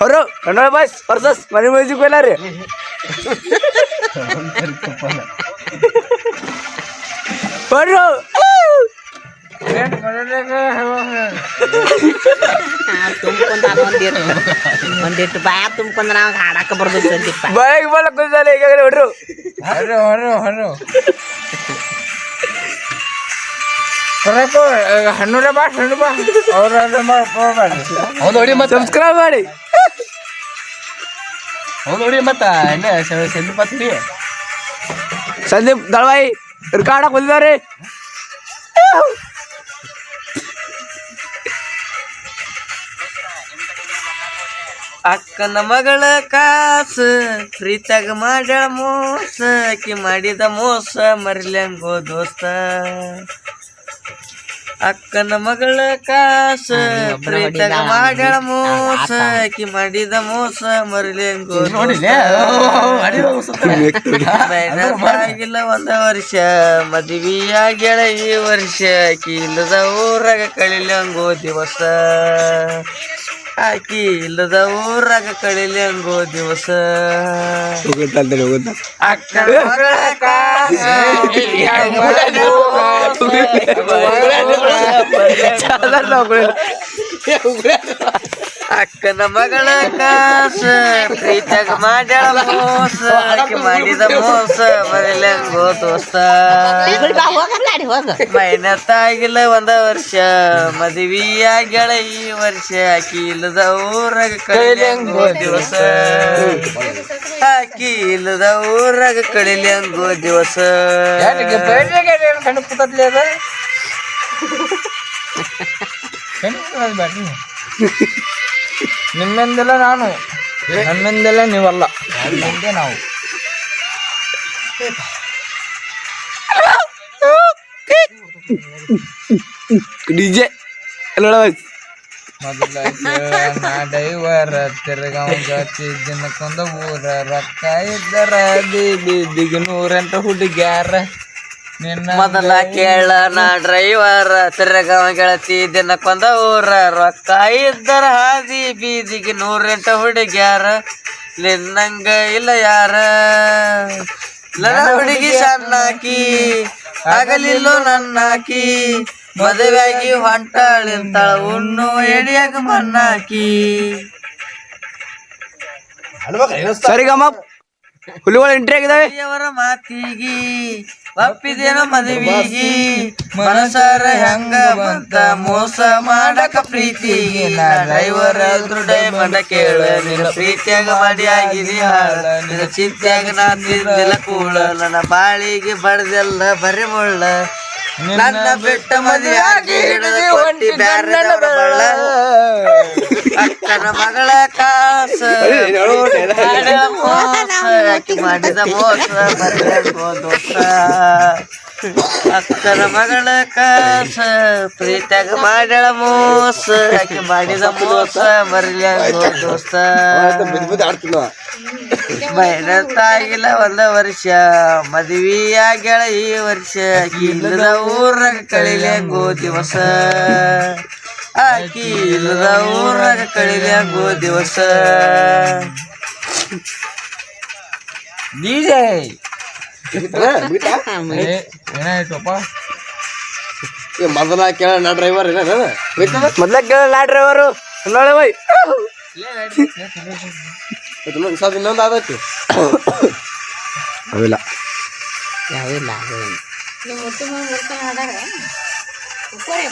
ಅವರು Kannada boys versus ಮನೆ music ಎಲ್ಲ ರೀ ಬರ್ರು ಒಂದಿಟ್ಟು ಬಾಯ ತುಂಬ್ಕೊಂಡ ನಾವು ಹಾಡಕ್ಕೆ ಬರ್ದು ಬಲ್ಲ ಕುಂದಲ್ಲ ಈಗಾಗಲೇ ಹೊಡ್ರು ಹೊರು ಹೊರು ಹೊರು. ಹೊರಕು ಹಣ್ಣುರ ಬಾ ಹಣ್ಣು ಬಾ. ಅವ್ರ ಅವ್ನು ನೋಡಿ ಮತ್ತೆ. ಸಬ್ಸ್ಕ್ರೈಬ್ ಮಾಡಿ. ಅವ್ನು ನೋಡಿ ಮತ್ತೆ. ಸಂದೀಪ್ ಬರ್ತೀವಿ ಸಂದೀಪ್ ದಳವಾಯಿ ರಿಕಾರ್ಡಕ್ಕೆ ಬಂದಿದ್ದಾರೆ ಅಕ್ಕನ ಮಗಳ ಕಾಸ ಪ್ರೀತಾಗ ಮಾಡ್ಯಾಳ ಮೋಸ ಆಕಿ ಮಾಡಿದ ಮೋಸ ಮರಿಲಂಗೋ ದೋಸ್ತ. ಅಕ್ಕನ ಮಗಳ ಕಾಸ ಪ್ರೀತಾಗ ಮಾಡ್ಯಾಳ ಮೋಸ ಆಕಿ ಮಾಡಿದ ಮೋಸ ಮರಳಿಂಗು ಆಗಿಲ್ಲ ಒಂದ ವರ್ಷ ಮದುವೆಯಾಗ್ಯಾಳ ಈ ವರ್ಷ ಆಕಿ ಇಲ್ಲದ ಊರಾಗ ಕಳಿಲಂಗೋ ದಿವಸ ಆಕಿ ಇಲ್ಲದ ಊರಾಗ ಕಳಿಲಂಗೋ ದಿವಸ ಅಕ್ಕನ ಅಂತಾನೆ ಹೋಗುತ್ತಾ ಅಕ್ಕನ ಕಾಸ ಅಕ್ಕನ ಮಗಳ ಕಾಸ ಪ್ರೀತಾಗ ಮಾಡ್ಯಾಳ ಮೋಸ ಆಕೆ ಮಾಡಿದ ಮೋಸ ಮರಿಲಂಗೋ ದೋಸ್ತ. ಮೈನತ್ತ ಆಗಿಲ್ಲ ಒಂದ ವರ್ಷ ಮದುವೆಯಾಗ್ಯಾಳ ಈ ವರ್ಷ ಆಕಿ ಇಲ್ಲದ ಊರಾಗ ಕಳಿಲಂಗೋ ದಿವಸ. ಆಕಿ ಇಲ್ಲದ ಊರಾಗ ಕಳಿಲಂಗೋ ದಿವಸ. ಕಣ್ಣು ಕೂತದ್ಲಿ ಅದ? ಬ್ಯಾಡ್ರಿ. ನಿಮ್ಮಿಂದೆಲ್ಲ ನಾನು. ನಮ್ಮಿಂದೆಲ್ಲ ನೀವಲ್ಲ. ನಮ್ಮಿಂದೆ ನಾವು. ಡಿಜೆ ಬಾಯ್ಸ್ ಮೊದಲ ಕೇಳಣ ಡೈವರ ತಿರ್ಗಾವ್ ದಿನಕ್ಕೊಂದ ಊರ ರೊಕ್ಕ ಇದ್ದರ. ದಿಗ್ ನೂರಂತ ಹುಡುಗ್ಯಾರ. ಮೊದಲ ಕೇಳ ನಾ ಡ್ರೈವರ್ ತಿರ್ಗವ ಗೆಳತಿ ದಿನಕ್ಕೊಂದ ಊರ ರೊಕ್ಕ ಇದ್ದರ ಹಾದಿ ಬೀದಿಗೆ ನೂರೆಂಟ ಹುಡುಗ್ಯಾರ. ನಿನ್ನಂಗ ಇಲ್ಲ ಯಾರ? ನನ್ನ ಹುಡುಗಿ ಸಣ್ಣಾಕಿ ಆಗಲಿಲ್ಲೋ ನನ್ನಾಕಿ ಮದುವೆಯಾಗಿ ಹೊಂಟಾಳಿಂತಾಳ ಉಣ್ಣು ಎಡಿಯಾಗ ಮಣ್ಣಾಕಿ ಸರಿಗಮ್ಮ ಹುಲಿಗಳು ಎಂಟ್ರಿ ಆಗಿದಾವೆ. ಅವರ ಮಾತಿಗಿ ಒಪ್ಪಿದೇನೋ ಮದುವಿಗಿ ಮನಸಾರ ಹೆಂಗ ಬಂತ ಮೋಸ ಮಾಡಕ ಪ್ರೀತಿ ನಾ ಡ್ರೈವರ್ ಆದ್ರು ಡೈಮಂಡ ಕೇಳ, ನಿನ್ನ ಪ್ರೀತಿಯಾಗ ಮಾಡಿ ಆಗಿದಿ ಹಾಳ, ನಿನ್ನ ಚಿಂತ್ಯಾಗ ನಾ ತಿಂದಿಲ್ಲ ಕೂಳ. ನನ್ನ ಬಾಳಿಗೆ ಬಡ್ದೆಲ್ಲ ಬರಿ ಮುಳ್ಳ. ನನ್ನ ಬೆಟ್ಟ ಮದುವೆಯಾಗಿ ಹಿಡಿದು ಒಂಟಿ ಬ್ಯಾರದವರ ಬಳ್ಳ ಅಕ್ಕನ ಮಗಳ ಕಾಸ. ಮಾಡಿದ ಮೋಸ. ಮರೆಯಂಗೋ ದೋಸ್ತ ಅಕ್ಕನ ಮಗಳ ಕಾಸ, ಪ್ರೀತಿಯಾಗ ಮಾಡ್ಯಾಳ ಮೋಸ, ಆಕೆ ಮಾಡಿದ ಮೋಸ ಮರಿಯಂಗೋ ದೋಸ್ತ. ಮೈನತ್ತಾಗಿಲ್ಲ ಒಂದ ವರ್ಷ ಮದುವೆಯಾಗ್ಯಾಳ ಈ ವರ್ಷ ಇಲ್ಲದ ಊರಾಗ ಕಳಿಲೆಂಗೋ ದಿವಸ. ಆಕಿ ಇಲ್ಲದ ಊರಾಗ ಕಳಿಲೆಂಗೋ ದಿವಸ. ಡಿಜೆ ಏನಾಯ್ತಪ್ಪ ಮೊದಲ ಕೇಳ ನಾ ಡ್ರೈವರ್ ಏನ ಮೊದ್ಲ ಕೇಳ ನಾ ಡ್ರೈವರು ನೋಳೆ ಬೈ ಸ್ವಲ್ಪ ಇನ್ನೊಂದು ಆದೈತಿ? ಅವಿಲ್ಲ. ಯಾವಿಲ್ಲ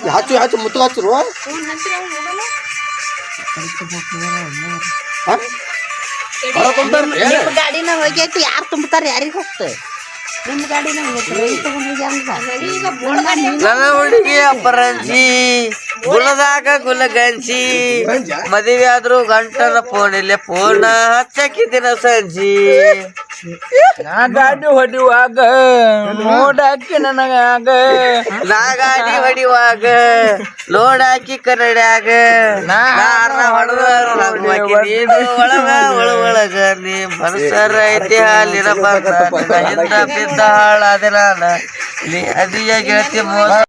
ಹಚ್ಚು ಹಚ್ಚು ಮುತ್ತು ಗಾಡಿನ ಹೋಗೈತಿ ಯಾರು ತುಂಬ್ತಾರ ಯಾರಿಗೆ ಹೋಗ್ತ ನಿಮ್ಮ ಗಾಡಿನ ಹೋಗೈತಿ ತಗೊಂಡ್ ನನ್ನ ಹುಡುಗಿ ಅಪರಂಜಿ ಗುಣದಾಗ ಗುಲಗಂಜಿ ಮದುವೆ ಆದ್ರೂ ಗಂಟನ ಫೋನ್ ಇಲ್ಲೇ ಫೋನ್ ಹಚ್ಚಕ್ಕಿದ್ದಿನ ಸಂಜಿ ನಾ ಗಾಡಿ ಹೊಡಿವಾಗ ನೋಡಾಕಿ ನನಗಾಗ ನಾ ಗಾಡಿ ಹೊಡಿವಾಗ ಲೋಡ್ ಹಾಕಿ ಕನ್ನಡ್ಯಾಗ ನಾರ್ನ ಹೊಡೆದ ಒಳಗ ಒಳ ಒಳಗ ನೀ ಮನಸರ ಐತಿ ಹಾಲಿನ ಬರ್ತ ಹಿಂದ ಬಿದ್ದ ಹಾಳಾದ ನಾನು ನೀ ಅದಿಯ ಗೆಳತಿ ಮೋಸ